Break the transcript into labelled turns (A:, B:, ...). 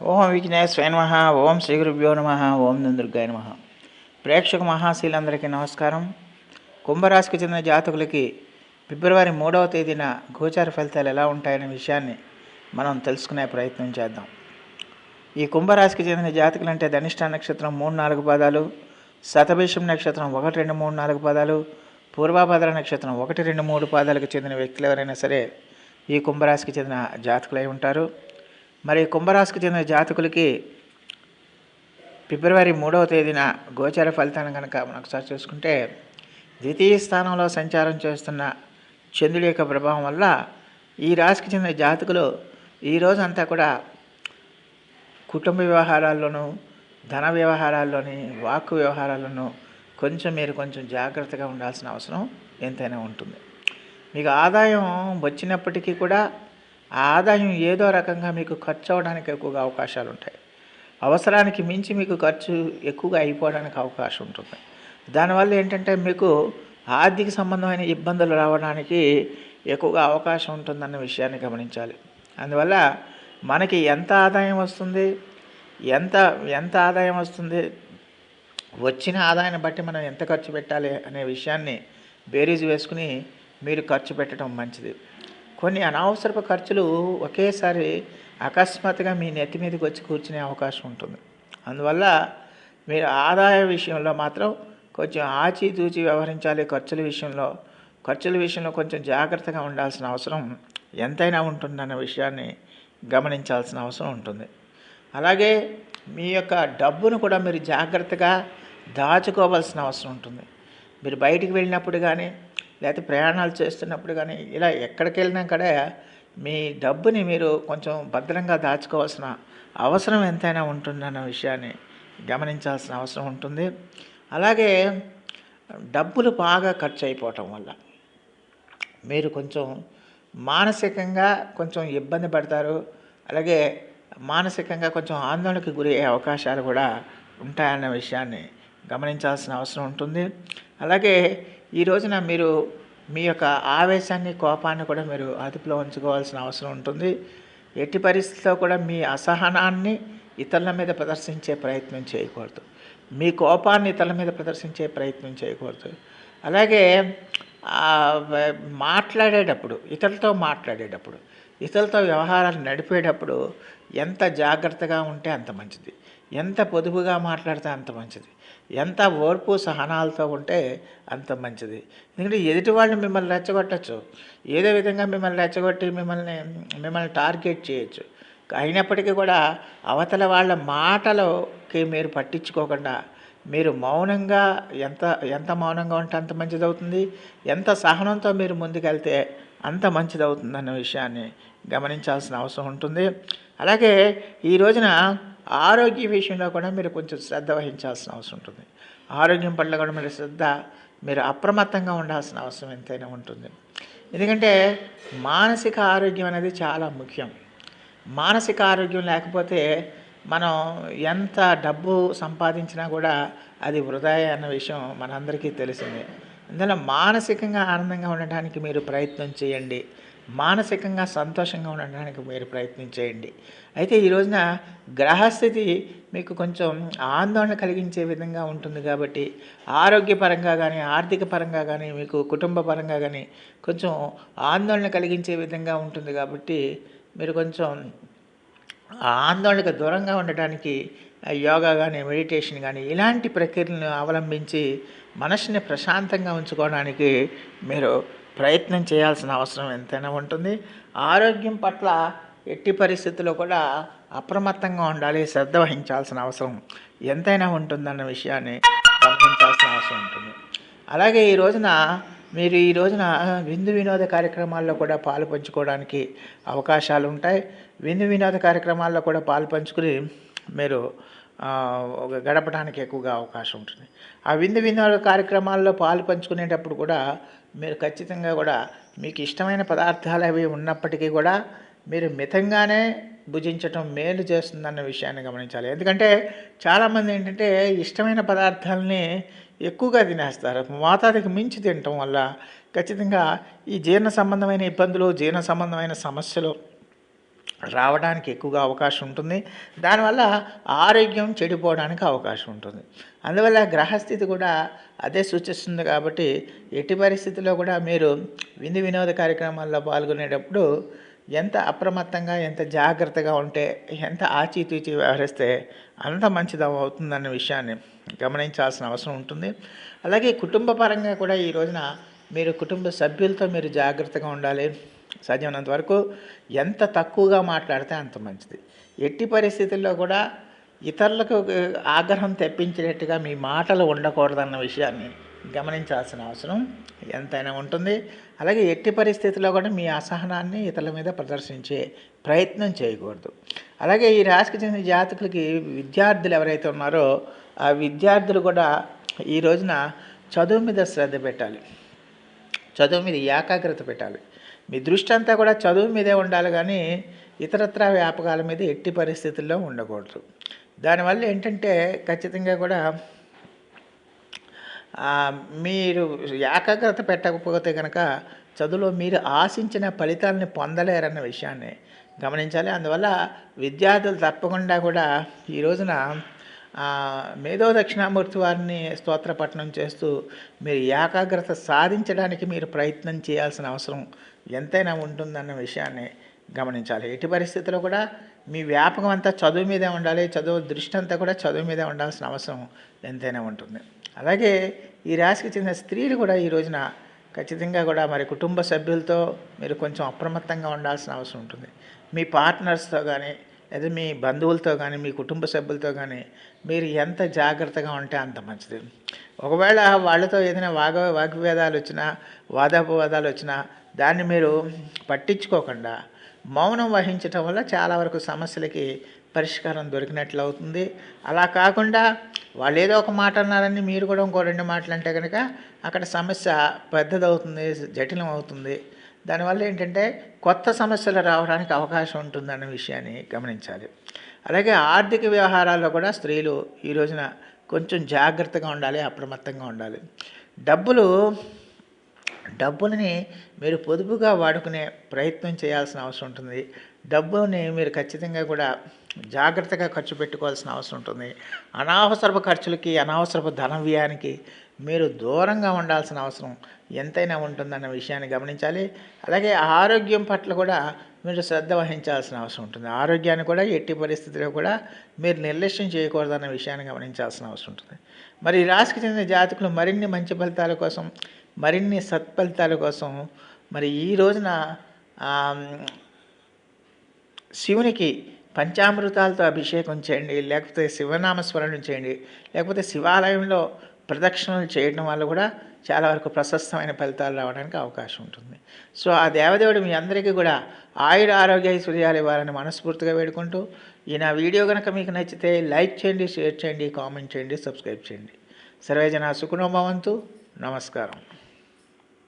A: ఓం విఘ్నేశ్వర నమ ఓం శ్రీ గురుభ్యో నమ ఓం దుర్గాయ నమ. ప్రేక్షక మహాశీలందరికీ నమస్కారం. కుంభరాశికి చెందిన జాతకులకి ఫిబ్రవరి మూడవ తేదీన గోచార ఫలితాలు ఎలా ఉంటాయనే విషయాన్ని మనం తెలుసుకునే ప్రయత్నం చేద్దాం. ఈ కుంభరాశికి చెందిన జాతకులు అంటే ధనిష్ట నక్షత్రం మూడు నాలుగు పాదాలు శతభిషం నక్షత్రం ఒకటి రెండు మూడు నాలుగు పాదాలు పూర్వాభద్ర నక్షత్రం ఒకటి రెండు మూడు పాదాలకు చెందిన వ్యక్తులు ఎవరైనా సరే ఈ కుంభరాశికి చెందిన జాతకులై ఉంటారు. మరి కుంభరాశికి చెందిన జాతకులకి ఫిబ్రవరి మూడవ తేదీన గోచర ఫలితాన్ని కనుక మనం ఒకసారి చూసుకుంటే ద్వితీయ స్థానంలో సంచారం చేస్తున్న చంద్రుడి యొక్క ప్రభావం వల్ల ఈ రాశికి చెందిన జాతకులు ఈ రోజంతా కూడా కుటుంబ వ్యవహారాల్లోనూ ధన వ్యవహారాల్లోని వాక్కు వ్యవహారాల్లోనూ కొంచెం మీరు కొంచెం జాగ్రత్తగా ఉండాల్సిన అవసరం ఎంతైనా ఉంటుంది. మీకు ఆదాయం వచ్చినప్పటికీ కూడా ఆ ఆదాయం ఏదో రకంగా మీకు ఖర్చు అవడానికి ఎక్కువగా అవకాశాలు ఉంటాయి అవసరానికి మించి మీకు ఖర్చు ఎక్కువగా అయిపోవడానికి అవకాశం ఉంటుంది. దానివల్ల ఏంటంటే మీకు ఆర్థిక సంబంధమైన ఇబ్బందులు రావడానికి ఎక్కువగా అవకాశం ఉంటుందన్న విషయాన్ని గమనించాలి. అందువల్ల మనకి ఎంత ఆదాయం వస్తుంది ఎంత ఎంత ఆదాయం వస్తుంది వచ్చిన ఆదాయాన్ని బట్టి మనం ఎంత ఖర్చు పెట్టాలి అనే విషయాన్ని బేరీజ్ వేసుకుని మీరు ఖర్చు పెట్టడం మంచిది. కొన్ని అనవసరపు ఖర్చులు ఒకేసారి అకస్మాత్తుగా మీ నెత్తి మీదకి వచ్చి కూర్చునే అవకాశం ఉంటుంది. అందువల్ల మీరు ఆదాయ విషయంలో మాత్రం కొంచెం ఆచితూచి వ్యవహరించాలి ఖర్చుల విషయంలో. ఖర్చుల విషయంలో కొంచెం జాగ్రత్తగా ఉండాల్సిన అవసరం ఎంతైనా ఉంటుందన్న విషయాన్ని గమనించాల్సిన అవసరం ఉంటుంది. అలాగే మీ యొక్క డబ్బును కూడా మీరు జాగ్రత్తగా దాచుకోవాల్సిన అవసరం ఉంటుంది. మీరు బయటికి వెళ్ళినప్పుడు కానీ లేకపోతే ప్రయాణాలు చేస్తున్నప్పుడు కానీ ఇలా ఎక్కడికి వెళ్ళినా కూడా మీ డబ్బుని మీరు కొంచెం భద్రంగా దాచుకోవాల్సిన అవసరం ఎంతైనా ఉంటుందన్న విషయాన్ని గమనించాల్సిన అవసరం ఉంటుంది. అలాగే డబ్బులు బాగా ఖర్చు అయిపోవటం వల్ల మీరు కొంచెం మానసికంగా కొంచెం ఇబ్బంది పడతారు. అలాగే మానసికంగా కొంచెం ఆందోళనకు గురి అయ్యే అవకాశాలు కూడా ఉంటాయన్న విషయాన్ని గమనించాల్సిన అవసరం ఉంటుంది. అలాగే ఈ రోజున మీరు మీ యొక్క ఆవేశాన్ని కోపాన్ని కూడా మీరు అదుపులో ఉంచుకోవాల్సిన అవసరం ఉంటుంది. ఎట్టి పరిస్థితిలో కూడా మీ అసహనాన్ని ఇతరుల మీద ప్రదర్శించే ప్రయత్నం చేయకూడదు. మీ కోపాన్ని ఇతరుల మీద ప్రదర్శించే ప్రయత్నం చేయకూడదు. అలాగే మాట్లాడేటప్పుడు ఇతరులతో మాట్లాడేటప్పుడు ఇతరులతో వ్యవహారాలు నడిపేటప్పుడు ఎంత జాగ్రత్తగా ఉంటే అంత మంచిది. ఎంత పొదుపుగా మాట్లాడితే అంత మంచిది. ఎంత ఓర్పు సహనాలతో ఉంటే అంత మంచిది. ఎందుకంటే ఎదుటి వాళ్ళు మిమ్మల్ని రెచ్చగొట్టచ్చు. ఏదో విధంగా మిమ్మల్ని రెచ్చగొట్టి మిమ్మల్ని మిమ్మల్ని టార్గెట్ చేయొచ్చు. అయినప్పటికీ కూడా అవతల వాళ్ళ మాటలకి మీరు పట్టించుకోకుండా మీరు మౌనంగా ఎంత ఎంత మౌనంగా ఉంటే అంత మంచిది అవుతుంది ఎంత సహనంతో మీరు ముందుకెళ్తే అంత మంచిది అవుతుందన్న విషయాన్ని గమనించాల్సిన అవసరం ఉంటుంది. అలాగే ఈ రోజున ఆరోగ్య విషయంలో కూడా మీరు కొంచెం శ్రద్ధ వహించాల్సిన అవసరం ఉంటుంది. ఆరోగ్యం పట్ల కూడా మీరు శ్రద్ధ మీరు అప్రమత్తంగా ఉండాల్సిన అవసరం ఎంతైనా ఉంటుంది. ఎందుకంటే మానసిక ఆరోగ్యం అనేది చాలా ముఖ్యం. మానసిక ఆరోగ్యం లేకపోతే మనం ఎంత డబ్బు సంపాదించినా కూడా అది వృధా అన్న విషయం మనందరికీ తెలిసిందే. అందువల్ల మానసికంగా ఆనందంగా ఉండడానికి మీరు ప్రయత్నం చేయండి. మానసికంగా సంతోషంగా ఉండడానికి మీరు ప్రయత్నం చేయండి అయితే ఈ రోజున గ్రహస్థితి మీకు కొంచెం ఆందోళన కలిగించే విధంగా ఉంటుంది కాబట్టి ఆరోగ్యపరంగా కానీ ఆర్థిక పరంగా కానీ మీకు కుటుంబ పరంగా కానీ కొంచెం ఆందోళన కలిగించే విధంగా ఉంటుంది కాబట్టి మీరు కొంచెం ఆందోళనకు దూరంగా ఉండటానికి యోగా కానీ మెడిటేషన్ కానీ ఇలాంటి ప్రక్రియలను అవలంబించి మనసుని ప్రశాంతంగా ఉంచుకోవడానికి మీరు ప్రయత్నం చేయాల్సిన అవసరం ఎంతైనా ఉంటుంది. ఆరోగ్యం పట్ల ఎట్టి పరిస్థితుల్లో కూడా అప్రమత్తంగా ఉండాలి శ్రద్ధ వహించాల్సిన అవసరం ఎంతైనా ఉంటుందన్న విషయాన్ని గమనించాల్సిన అవసరం ఉంటుంది. అలాగే ఈ రోజున మీరు ఈ రోజున విందు వినోద కార్యక్రమాల్లో కూడా పాలు పంచుకోవడానికి అవకాశాలు ఉంటాయి. విందు వినోద కార్యక్రమాల్లో కూడా పాలు పంచుకుని మీరు గడపడానికి ఎక్కువగా అవకాశం ఉంటుంది. ఆ విందు వినోద కార్యక్రమాల్లో పాలు పంచుకునేటప్పుడు కూడా మీరు ఖచ్చితంగా కూడా మీకు ఇష్టమైన పదార్థాలు అవి ఉన్నప్పటికీ కూడా మీరు మితంగానే భుజించటం మేలు చేస్తుందన్న విషయాన్ని గమనించాలి. ఎందుకంటే చాలామంది ఏంటంటే ఇష్టమైన పదార్థాలని ఎక్కువగా తినేస్తారు. మోతాదికి మించి తినటం వల్ల ఖచ్చితంగా ఈ జీర్ణ సంబంధమైన ఇబ్బందులు జీర్ణ సంబంధమైన సమస్యలు రావడానికి ఎక్కువగా అవకాశం ఉంటుంది. దానివల్ల ఆరోగ్యం చెడిపోవడానికి అవకాశం ఉంటుంది. అందువల్ల గ్రహస్థితి కూడా అదే సూచిస్తుంది కాబట్టి ఎట్టి పరిస్థితుల్లో కూడా మీరు విందు వినోద కార్యక్రమాల్లో పాల్గొనేటప్పుడు ఎంత అప్రమత్తంగా ఎంత జాగ్రత్తగా ఉంటే ఎంత ఆచితూచి వ్యవహరిస్తే అంత మంచిది అవుతుందన్న విషయాన్ని గమనించాల్సిన అవసరం ఉంటుంది. అలాగే కుటుంబ పరంగా కూడా ఈ రోజున మీరు కుటుంబ సభ్యులతో మీరు జాగ్రత్తగా ఉండాలి. సాధ్యమైనంత వరకు ఎంత తక్కువగా మాట్లాడితే అంత మంచిది. ఎట్టి పరిస్థితుల్లో కూడా ఇతరులకు ఆగ్రహం తెప్పించినట్టుగా మీ మాటలు ఉండకూడదన్న విషయాన్ని గమనించాల్సిన అవసరం ఎంతైనా ఉంటుంది. అలాగే ఎట్టి పరిస్థితుల్లో కూడా మీ అసహనాన్ని ఇతరుల మీద ప్రదర్శించే ప్రయత్నం చేయకూడదు. అలాగే ఈ రాశికి చెందిన జాతకులకి విద్యార్థులు ఎవరైతే ఉన్నారో ఆ విద్యార్థులు కూడా ఈ రోజున చదువు మీద శ్రద్ధ పెట్టాలి. చదువు మీద ఏకాగ్రత పెట్టాలి. మీ దృష్టి అంతా కూడా చదువు మీదే ఉండాలి కానీ ఇతరత్ర వ్యాపకాల మీద ఎట్టి పరిస్థితుల్లో ఉండకూడదు. దానివల్ల ఏంటంటే ఖచ్చితంగా కూడా మీరు ఏకాగ్రత పెట్టకపోతే కనుక చదువులో మీరు ఆశించిన ఫలితాలని పొందలేరన్న విషయాన్ని గమనించాలి. అందువల్ల విద్యార్థులు తప్పకుండా కూడా ఈ రోజున మేధో దక్షిణామూర్తి వారిని స్తోత్రపఠనం చేస్తూ మీరు ఏకాగ్రత సాధించడానికి మీరు ప్రయత్నం చేయాల్సిన అవసరం ఎంతైనా ఉంటుందన్న విషయాన్ని గమనించాలి. ఎట్టి పరిస్థితుల్లో కూడా మీ వ్యాపకం అంతా చదువు మీదే ఉండాలి. చదువు దృష్టి అంతా కూడా చదువు మీదే ఉండాల్సిన అవసరం ఎంతైనా ఉంటుంది. అలాగే ఈ రాశికి చెందిన స్త్రీలు కూడా ఈ రోజున ఖచ్చితంగా కూడా మరి కుటుంబ సభ్యులతో మీరు కొంచెం అప్రమత్తంగా ఉండాల్సిన అవసరం ఉంటుంది. మీ పార్ట్నర్స్తో కానీ లేదా మీ బంధువులతో కానీ మీ కుటుంబ సభ్యులతో కానీ మీరు ఎంత జాగ్రత్తగా ఉంటే అంత మంచిది. ఒకవేళ వాళ్ళతో ఏదైనా వాగ వాగ్వేదాలు వచ్చినా వాదాపవాదాలు వచ్చినా దాన్ని మీరు పట్టించుకోకుండా మౌనం వహించటం వల్ల చాలా వరకు సమస్యలకి పరిష్కారం దొరికినట్లు అవుతుంది. అలా కాకుండా వాళ్ళు ఏదో ఒక మాట అన్నారని మీరు కూడా ఇంకో రెండు మాటలు అంటే కనుక అక్కడ సమస్య పెద్దదవుతుంది జటిలం అవుతుంది దానివల్ల ఏంటంటే కొత్త సమస్యలు రావడానికి అవకాశం ఉంటుందన్న విషయాన్ని గమనించాలి. అలాగే ఆర్థిక వ్యవహారాల్లో కూడా స్త్రీలు ఈ రోజున కొంచెం జాగ్రత్తగా ఉండాలి అప్రమత్తంగా ఉండాలి. డబ్బులు డబ్బుని మీరు పొదుపుగా వాడుకునే ప్రయత్నం చేయాల్సిన అవసరం ఉంటుంది. డబ్బుని మీరు ఖచ్చితంగా కూడా జాగ్రత్తగా ఖర్చు పెట్టుకోవాల్సిన అవసరం ఉంటుంది. అనవసరపు ఖర్చులకి అనవసరపు ధన వ్యయానికి మీరు దూరంగా ఉండాల్సిన అవసరం ఎంతైనా ఉంటుందన్న విషయాన్ని గమనించాలి. అలాగే ఆరోగ్యం పట్ల కూడా మీరు శ్రద్ధ వహించాల్సిన అవసరం ఉంటుంది. ఆరోగ్యాన్ని కూడా ఎట్టి పరిస్థితిలో కూడా మీరు నిర్లక్ష్యం చేయకూడదన్న విషయాన్ని గమనించాల్సిన అవసరం ఉంటుంది. మరి రాశికి చెందిన జాతకులు మరిన్ని మంచి ఫలితాల కోసం మరిన్ని సత్ఫలితాల కోసం మరి ఈ రోజున శివునికి పంచామృతాలతో అభిషేకం చేయండి లేకపోతే శివనామస్మరణం చేయండి లేకపోతే శివాలయంలో ప్రదక్షిణలు చేయడం వల్ల కూడా చాలా వరకు ప్రశస్తమైన ఫలితాలు రావడానికి అవకాశం ఉంటుంది. సో ఆ దేవదేవుడు మీ అందరికీ కూడా ఆయుర ఆరోగ్య ఐశ్వర్యాలు ఇవ్వాలని మనస్ఫూర్తిగా వేడుకుంటూ ఈ నా వీడియో కనుక మీకు నచ్చితే లైక్ చేయండి షేర్ చేయండి కామెంట్ చేయండి సబ్స్క్రైబ్ చేయండి. సర్వేజన సుఖనోభవంతు నమస్కారం.